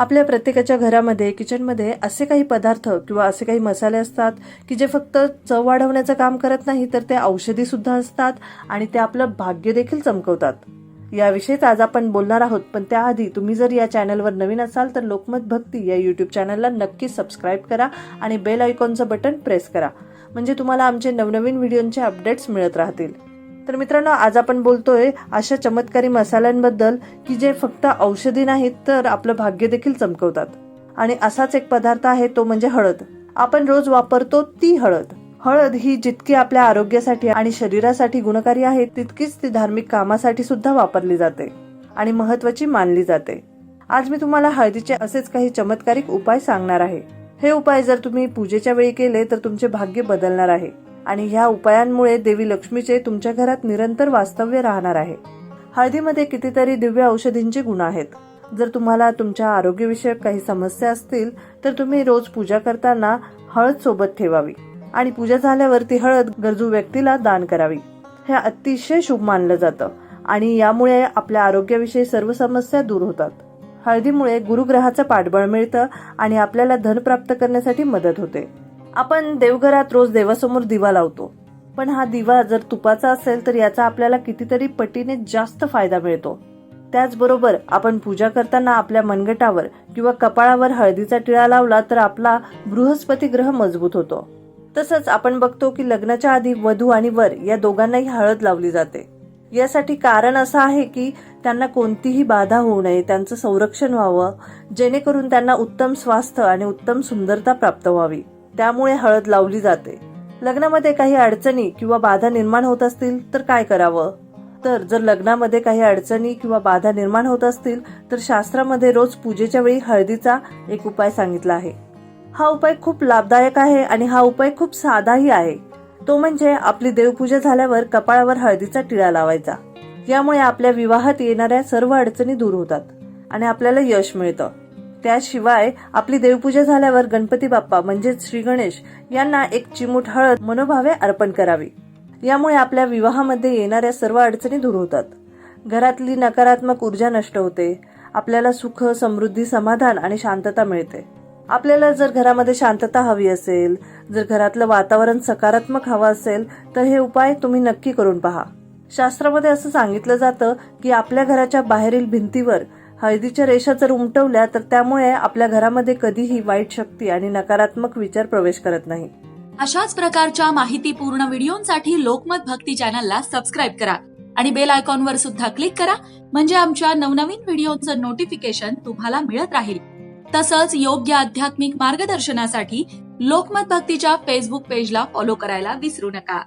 आपल्या प्रत्येकाच्या घरामध्ये किचनमध्ये असे काही पदार्थ किंवा असे काही मसाले असतात की जे फक्त चव वाढवण्याचं काम करत नाही तर ते औषधीसुद्धा असतात आणि ते आपलं भाग्य देखील चमकवतात. याविषयीच आज आपण बोलणार आहोत पण त्याआधी तुम्ही जर या चॅनलवर नवीन असाल तर लोकमत भक्ती या यूट्यूब चॅनलला नक्की सबस्क्राईब करा आणि बेल आयकॉनचं बटन प्रेस करा. म्हणजे तुम्हाला आमचे नवनवीन व्हिडिओंचे अपडेट्स मिळत राहतील. तर मित्रांनो आज आपण बोलतोय अशा चमत्कारी मसाल्यांबद्दल की जे फक्त औषधी नाहीत तर आपलं भाग्य देखील चमकवतात. आणि असाच एक पदार्थ आहे तो म्हणजे हळद. आपण रोज वापरतो ती हळद. हळद ही जितकी आपल्या आरोग्यासाठी आणि शरीरासाठी गुणकारी आहे तितकीच ती धार्मिक कामासाठी सुद्धा वापरली जाते आणि महत्वाची मानली जाते. आज मी तुम्हाला हळदीचे असेच काही चमत्कारिक उपाय सांगणार आहे. हे उपाय जर तुम्ही पूजेच्या वेळी केले तर तुमचे भाग्य बदलणार आहे. आणि ह्या उपायांमुळे देवी लक्ष्मीचे तुमच्या घरात निरंतर वास्तव्य राहणार आहे. हळदीमध्ये कितीतरी दिव्य औषधींचे गुण आहेत. जर तुम्हाला तुमच्या आरोग्यविषयक काही समस्या असतील तर तुम्ही रोज पूजा करताना हळद सोबत ठेवावी. आणि पूजा झाल्यावर ती हळद गरजू व्यक्तीला दान करावी. हे अतिशय शुभ मानलं जातं आणि यामुळे आपल्या आरोग्याविषयी सर्व समस्या दूर होतात. हळदीमुळे गुरुग्रहाचं पाठबळ मिळतं आणि आपल्याला धन प्राप्त करण्यासाठी मदत होते. आपण देवघरात रोज देवासमोर दिवा लावतो. पण हा दिवा जर तुपाचा असेल तर याचा आपल्याला कितीतरी पटीने जास्त फायदा मिळतो. त्याचबरोबर आपण पूजा करताना आपल्या मनगटावर किंवा कपाळावर हळदीचा टिळा लावला तर आपला बृहस्पती ग्रह मजबूत होतो. तसंच आपण बघतो की लग्नाच्या आधी वधू आणि वर या दोघांनाही हळद लावली जाते. यासाठी कारण असं आहे की त्यांना कोणतीही बाधा होऊ नये त्यांचं संरक्षण व्हावं जेणेकरून त्यांना उत्तम स्वास्थ्य आणि उत्तम सुंदरता प्राप्त व्हावी. त्यामुळे हळद लावली जाते. लग्नामध्ये काही अडचणी किंवा बाधा निर्माण होत असतील तर काय करावं? तर जर लग्नामध्ये काही अडचणी किंवा बाधा निर्माण होत असतील तर शास्त्रामध्ये रोज पूजेच्या वेळी हळदीचा एक उपाय सांगितला आहे. हा उपाय खूप लाभदायक आहे आणि हा उपाय खूप साधाही आहे. तो म्हणजे आपली देवपूजा झाल्यावर कपाळावर हळदीचा टिळा लावायचा. यामुळे आपल्या विवाहात येणाऱ्या सर्व अडचणी दूर होतात आणि आपल्याला यश मिळतं. त्याशिवाय आपली देवपूजा झाल्यावर गणपती बाप्पा म्हणजेच श्री गणेश यांना एक चिमूट हळद मनोभावे अर्पण करावी. यामुळे आपल्या विवाहामध्ये येणाऱ्या सर्व अडचणी दूर होतात. घरातली नकारात्मक ऊर्जा नष्ट होते. आपल्याला सुख समृद्धी समाधान आणि शांतता मिळते. आपल्याला जर घरामध्ये शांतता हवी असेल जर घरातलं वातावरण सकारात्मक हवं असेल तर हे उपाय तुम्ही नक्की करून पहा. शास्त्रामध्ये असं सांगितलं जातं की आपल्या घराच्या बाहेरील भिंतीवर हळदीच्या रेषा जर उमटवल्या तर त्यामुळे आपल्या घरामध्ये कधीही वाईट शक्ती आणि नकारात्मक विचार प्रवेश करत नाही. अशाच प्रकारच्या माहितीपूर्ण व्हिडिओंसाठी लोकमत भक्ती चॅनलला सबस्क्राईब करा आणि बेल आयकॉनवर सुद्धा क्लिक करा म्हणजे आमच्या नवनवीन व्हिडिओचं नोटिफिकेशन तुम्हाला मिळत राहील. तसंच योग्य आध्यात्मिक मार्गदर्शनासाठी लोकमत भक्तीच्या फेसबुक पेजला फॉलो करायला विसरू नका.